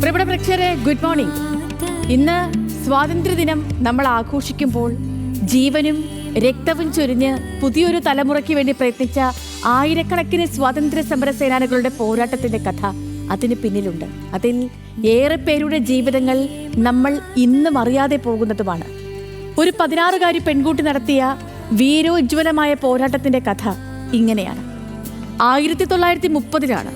പ്രിയപ്പെട്ട പ്രേക്ഷകരെ good morning ഇന്ന് സ്വാതന്ത്ര്യദിനം നമ്മൾ ആഘോഷിക്കുമ്പോൾ ജീവനും രക്തവും ചൊരിഞ്ഞ് പുതിയൊരു തലമുറയ്ക്ക് വേണ്ടി പ്രയത്നിച്ച ആയിരക്കണക്കിന് സ്വാതന്ത്ര്യ സമര സേനാനികളുടെ പോരാട്ടത്തിന്റെ കഥ അതിന് പിന്നിലുണ്ട്. അതിൽ ഏറെ പേരുടെ ജീവിതങ്ങൾ നമ്മൾ ഇന്നും അറിയാതെ പോകുന്നതുമാണ്. ഒരു പതിനാറുകാരി പെൺകുട്ടി നടത്തിയ വീരോജ്വലമായ പോരാട്ടത്തിന്റെ കഥ ഇങ്ങനെയാണ്. ആയിരത്തി തൊള്ളായിരത്തി മുപ്പതിലാണ്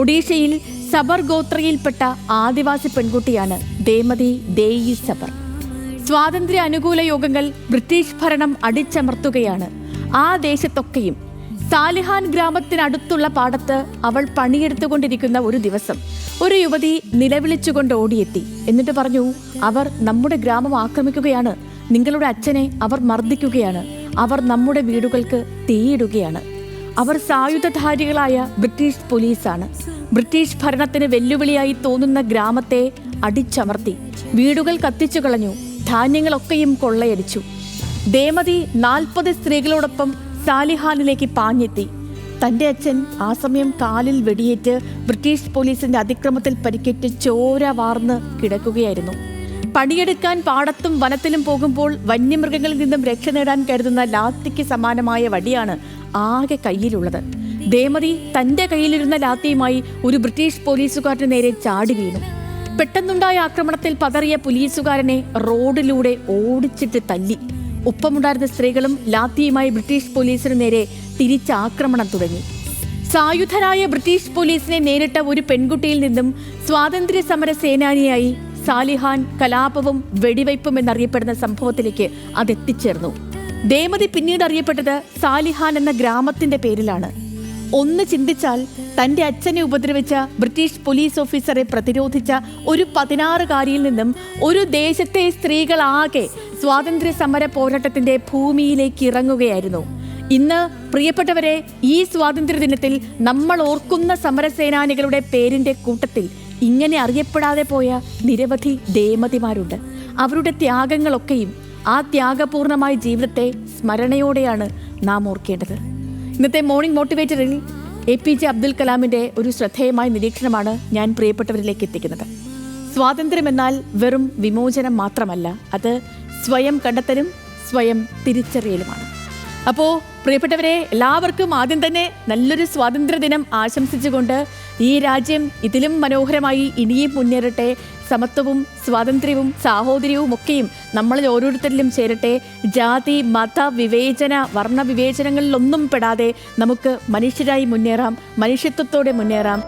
ഒഡീഷയിൽ സബർ ഗോത്രയിൽപ്പെട്ട ആദിവാസി പെൺകുട്ടിയാണ് ദേമതി ദേയി സബർ. സ്വാതന്ത്ര്യ അനുകൂല യോഗങ്ങൾ ബ്രിട്ടീഷ് ഭരണം അടിച്ചമർത്തുകയാണ്. ആ ദേശത്തൊക്കെയും സാലിഹാൻ ഗ്രാമത്തിനടുത്തുള്ള പാടത്ത് അവൾ പണിയെടുത്തുകൊണ്ടിരിക്കുന്ന ഒരു ദിവസം ഒരു യുവതി നിലവിളിച്ചുകൊണ്ട് ഓടിയെത്തി. എന്നിട്ട് പറഞ്ഞു അവർ നമ്മുടെ ഗ്രാമം ആക്രമിക്കുകയാണ്. നിങ്ങളുടെ അച്ഛനെ അവർ മർദ്ദിക്കുകയാണ്. അവർ നമ്മുടെ വീടുകൾക്ക് തീയിടുകയാണ്. അവർ സായുധധാരികളായ ബ്രിട്ടീഷ് പോലീസാണ്. ബ്രിട്ടീഷ് ഭരണത്തിന് വെല്ലുവിളിയായി തോന്നുന്ന ഗ്രാമത്തെ അടിച്ചമർത്തി. വീടുകൾ കത്തിച്ചു കളഞ്ഞു. ധാന്യങ്ങളൊക്കെയും കൊള്ളയടിച്ചു. ദേമതി നാൽപ്പത് സ്ത്രീകളോടൊപ്പം സാലിഹാനിലേക്ക് പാഞ്ഞെത്തി. തന്റെ അച്ഛൻ ആ സമയം കാലിൽ വെടിയേറ്റ് ബ്രിട്ടീഷ് പോലീസിന്റെ അതിക്രമത്തിൽ പരിക്കേറ്റ് ചോര വാർന്ന് കിടക്കുകയായിരുന്നു. പണിയെടുക്കാൻ പാടത്തും വനത്തിലും പോകുമ്പോൾ വന്യമൃഗങ്ങളിൽ നിന്നും രക്ഷ നേടാൻ കരുതുന്ന ലാത്തിക്ക് സമാനമായ വടിയാണ് ആകെ കയ്യിലുള്ളത്. ദേമതി തന്റെ കയ്യിലിരുന്ന ലാത്തിയുമായി ഒരു ബ്രിട്ടീഷ് പോലീസുകാരന് നേരെ ചാടി വീണു. പെട്ടെന്നുണ്ടായ ആക്രമണത്തിൽ പതറിയ പോലീസുകാരനെ റോഡിലൂടെ ഓടിച്ചിട്ട് തല്ലി. ഒപ്പമുണ്ടായിരുന്ന സ്ത്രീകളും ലാത്തിയുമായി ബ്രിട്ടീഷ് പോലീസിന് നേരെ തിരിച്ചാക്രമണം തുടങ്ങി. സായുധരായ ബ്രിട്ടീഷ് പോലീസിനെ നേരിട്ട ഒരു പെൺകുട്ടിയിൽ നിന്നും സ്വാതന്ത്ര്യ സമര സേനാനിയായി സാലിഹാൻ കലാപവും വെടിവയ്പും എന്നറിയപ്പെടുന്ന സംഭവത്തിലേക്ക് അതെത്തിച്ചേർന്നു. ദേമതി പിന്നീട് അറിയപ്പെട്ടത് സാലിഹാൻ എന്ന ഗ്രാമത്തിന്റെ പേരിലാണ്. ഒന്ന് ചിന്തിച്ചാൽ തന്റെ അച്ഛനെ ഉപദ്രവിച്ച ബ്രിട്ടീഷ് പോലീസ് ഓഫീസറെ പ്രതിരോധിച്ച ഒരു പതിനാറുകാരിയിൽ നിന്നും ഒരു ദേശത്തെ സ്ത്രീകളാകെ സ്വാതന്ത്ര്യ സമര പോരാട്ടത്തിന്റെ ഭൂമിയിലേക്ക് ഇറങ്ങുകയായിരുന്നു. ഇന്ന് പ്രിയപ്പെട്ടവരെ ഈ സ്വാതന്ത്ര്യ ദിനത്തിൽ നമ്മൾ ഓർക്കുന്ന സമരസേനാനികളുടെ പേരിന്റെ കൂട്ടത്തിൽ ഇങ്ങനെ അറിയപ്പെടാതെ പോയ നിരവധി ദേമതിമാരുണ്ട്. അവരുടെ ത്യാഗങ്ങളൊക്കെയും ആ ത്യാഗപൂർണമായ ജീവിതത്തെ സ്മരണയോടെയാണ് നാം ഓർക്കേണ്ടത്. ഇന്നത്തെ മോർണിംഗ് മോട്ടിവേറ്ററിൽ എ പി ജെ അബ്ദുൽ കലാമിന്റെ ഒരു ശ്രദ്ധേയമായ നിരീക്ഷണമാണ് ഞാൻ പ്രിയപ്പെട്ടവരിലേക്ക് എത്തിക്കുന്നത്. സ്വാതന്ത്ര്യം എന്നാൽ വെറും വിമോചനം മാത്രമല്ല അത് സ്വയം കണ്ടെത്തലും സ്വയം തിരിച്ചറിയലുമാണ്. അപ്പോൾ പ്രിയപ്പെട്ടവരെ എല്ലാവർക്കും ആദ്യം തന്നെ നല്ലൊരു സ്വാതന്ത്ര്യ ദിനം ആശംസിച്ചുകൊണ്ട് ഈ രാജ്യം ഇതിലും മനോഹരമായി ഇനിയും മുന്നേറട്ടെ സമത്വവും സ്വാതന്ത്ര്യവും സാഹോദര്യവും ഒക്കെയും നമ്മളിൽ ഓരോരുത്തരിലും ചേരട്ടെ. ജാതി മത വിവേചന വർണ വിവേചനങ്ങളിലൊന്നും പെടാതെ നമുക്ക് മനുഷ്യരായി മുന്നേറാം മനുഷ്യത്വത്തോടെ മുന്നേറാം.